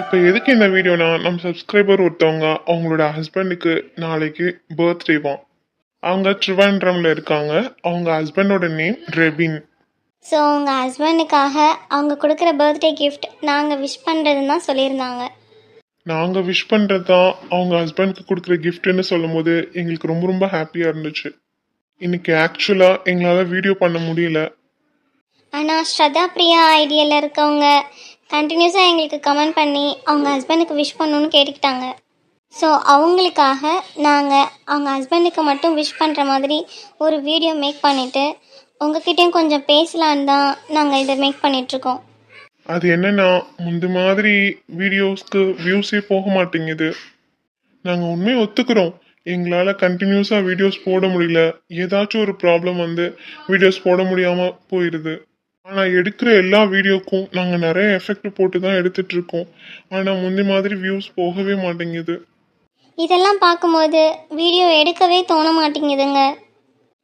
இப்போ எதுக்கு இந்த வீடியோனா நம்ம சப்ஸ்கிரைபர் ஒருத்தவங்க அவங்களோட ஹஸ்பண்டுக்கு நாளைக்கு பர்த்டேவாம் அவங்க ட்ரிவாண்ட்ரமில் இருக்காங்க. அவங்க ஹஸ்பண்டோட நேம் ரெபின் ஸோ உங்கள் ஹஸ்பண்டுக்காக அவங்க கொடுக்குற பர்த்டே கிஃப்ட் நாங்கள் விஷ் பண்ணுறதுன்னு தான் சொல்லியிருந்தாங்க. நாங்கள் விஷ் பண்ணுறது தான் அவங்க ஹஸ்பண்டுக்கு கொடுக்குற கிஃப்ட்டுன்னு சொல்லும் போது எங்களுக்கு ரொம்ப ரொம்ப ஹாப்பியாக இருந்துச்சு. இன்னைக்கு ஆக்சுவலாக எங்களால் வீடியோ பண்ண முடியல. ஆனால் ஸ்ரதா பிரியா ஐடியாவில் இருக்கவங்க கண்டினியூஸாக எங்களுக்கு கமெண்ட் பண்ணி அவங்க ஹஸ்பண்டுக்கு விஷ் பண்ணணும்னு கேட்டுக்கிட்டாங்க. ஸோ அவங்களுக்காக நாங்கள் அவங்க ஹஸ்பண்டுக்கு மட்டும் விஷ் பண்ணுற மாதிரி ஒரு வீடியோ மேக் பண்ணிவிட்டு உங்ககிட்டயும் கொஞ்சம் பேசலான்னு தான் நாங்கள் இதை மேக் பண்ணிகிட்ருக்கோம் அது என்னன்னா முந்த மாதிரி வீடியோஸ்க்கு வியூஸே போக மாட்டேங்குது. நாங்கள் உண்மையை ஒத்துக்கிறோம். எங்களால் கண்டினியூஸாக வீடியோஸ் போட முடியல. ஏதாச்சும் ஒரு ப்ராப்ளம் வந்து வீடியோஸ் போட முடியாமல் போயிடுது ஆனால் எடுக்கிற எல்லா வீடியோக்கும் நாங்கள் நிறைய எஃபெக்ட் போட்டு தான் எடுத்துட்டு இருக்கோம். ஆனால் முந்தி மாதிரி வியூஸ் போகவே மாட்டேங்குது. இதெல்லாம் பார்க்கும்போது வீடியோ எடுக்கவே தோண மாட்டேங்குதுங்க.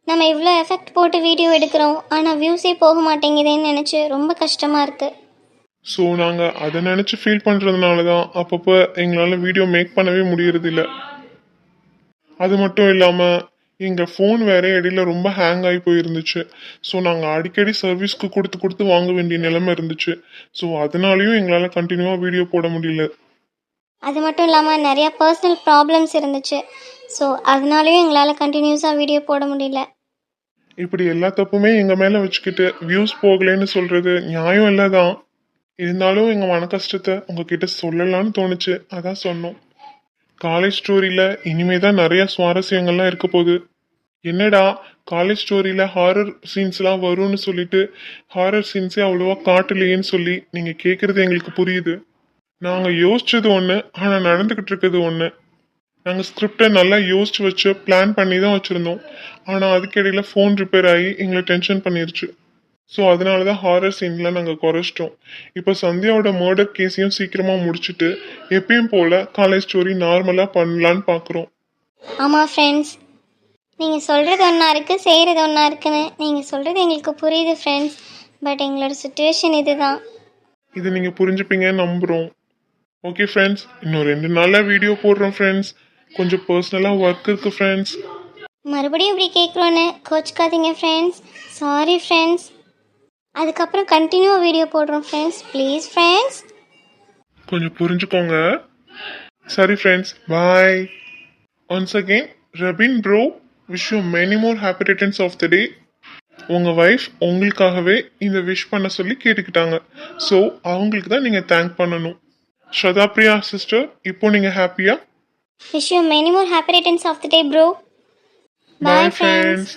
நம்ம இவ்வளோ எஃபெக்ட் போட்டு வீடியோ எடுக்கிறோம். ஆனால் வியூஸே போக மாட்டேங்குதேன்னு நினச்சி ரொம்ப கஷ்டமாக இருக்குது ஸோ நாங்கள் அதை நினச்சி ஃபீல் பண்ணுறதுனால தான் அப்பப்போ எங்களால் வீடியோ மேக் பண்ணவே முடியறதில்ல. அது மட்டும் இல்லாமல் எங்கள் ஃபோன் வேற இடையில ரொம்ப ஹேங் ஆகி போயிருந்துச்சு. ஸோ நாங்கள் அடிக்கடி சர்வீஸ்க்கு கொடுத்து கொடுத்து வாங்க வேண்டிய நிலைமை இருந்துச்சு. ஸோ அதனாலையும் எங்களால் கண்டினியூவாக வீடியோ போட முடியல. அது மட்டும் இல்லாமல் நிறையா பர்சனல் ப்ராப்ளம்ஸ் இருந்துச்சு. ஸோ அதனாலேயும் எங்களால் கண்டினியூஸாக வீடியோ போட முடியல. இப்படி எல்லா தப்புமே எங்கள் மேலே வச்சுக்கிட்டு வியூஸ் போகலைன்னு சொல்கிறது நியாயம் இல்லை தான் இருந்தாலும் எங்கள் மன கஷ்டத்தை உங்ககிட்ட சொல்லலாம்னு தோணுச்சு. அதான் சொன்னோம். காலேஜ் ஸ்டோரியில் இனிமே தான் நிறைய சுவாரஸ்யங்கள்லாம் இருக்க போகுது. என்னடா காலேஜ் ஸ்டோரியில் ஹாரர் சீன்ஸ்லாம் வரும்னு சொல்லிட்டு ஹாரர் சீன்ஸே அவ்வளோவா காட்டலையேன்னு சொல்லி நீங்கள் கேட்குறது எங்களுக்கு புரியுது. நாங்கள் யோசிச்சது ஒன்று ஆனால் நடந்துக்கிட்டு இருக்கிறது ஒன்று நாங்கள் ஸ்கிரிப்டை நல்லா யோசிச்சு வச்சு பிளான் பண்ணி தான் வச்சுருந்தோம். ஆனால் அதுக்கிடையில் ஃபோன் ரிப்பேர் ஆகி எங்களை டென்ஷன் பண்ணிருச்சு. ஸோ அதனால தான் ஹாரர் சீன்லாம் நாங்கள் குறைச்சிட்டோம். இப்போ சந்தியாவோட மர்டர் கேஸையும் சீக்கிரமாக முடிச்சுட்டு எப்பயும் போல் காலேஜ் ஸ்டோரி நார்மலாக பண்ணலான்னு பார்க்குறோம் ஆமாம் ஃப்ரெண்ட்ஸ் நீங்கள் சொல்கிறது ஒன்றா இருக்குது செய்கிறது ஒன்றா இருக்குன்னு நீங்கள் சொல்கிறது எங்களுக்கு புரியுது ஃப்ரெண்ட்ஸ் பட் எங்களோட சுச்சுவேஷன் இதுதான். இது நீங்கள் புரிஞ்சுப்பீங்கன்னு நம்புகிறோம் ஓகே ஃப்ரெண்ட்ஸ் இன்னும் ரெண்டு நாளில் வீடியோ போடுறோம் ஃப்ரெண்ட்ஸ் கொஞ்சம் பர்சனலாக ஒர்க் இருக்குது ஃப்ரெண்ட்ஸ் மறுபடியும் இப்படி கேட்குறோன்னு கோச்சிக்காதீங்க ஃப்ரெண்ட்ஸ் சாரி ஃப்ரெண்ட்ஸ் அதுக்கப்புறம் கண்டினியூவாக வீடியோ போடுறோம் ஃப்ரெண்ட்ஸ் ப்ளீஸ் ஃப்ரெண்ட்ஸ் கொஞ்சம் புரிஞ்சுக்கோங்க. சரி friends bye once again Rabin bro wish you many more happy returns of the day உங்கள் ஒய்ஃப் உங்களுக்காகவே இந்த விஷ் பண்ண சொல்லி கேட்டுக்கிட்டாங்க. ஸோ அவங்களுக்கு தான் நீங்கள் தேங்க் பண்ணணும். ஸ்ரதா பிரியா சிஸ்டர் இப்போ நீங்கள் ஹாப்பியா wish you many more happy returns of the day bro bye friends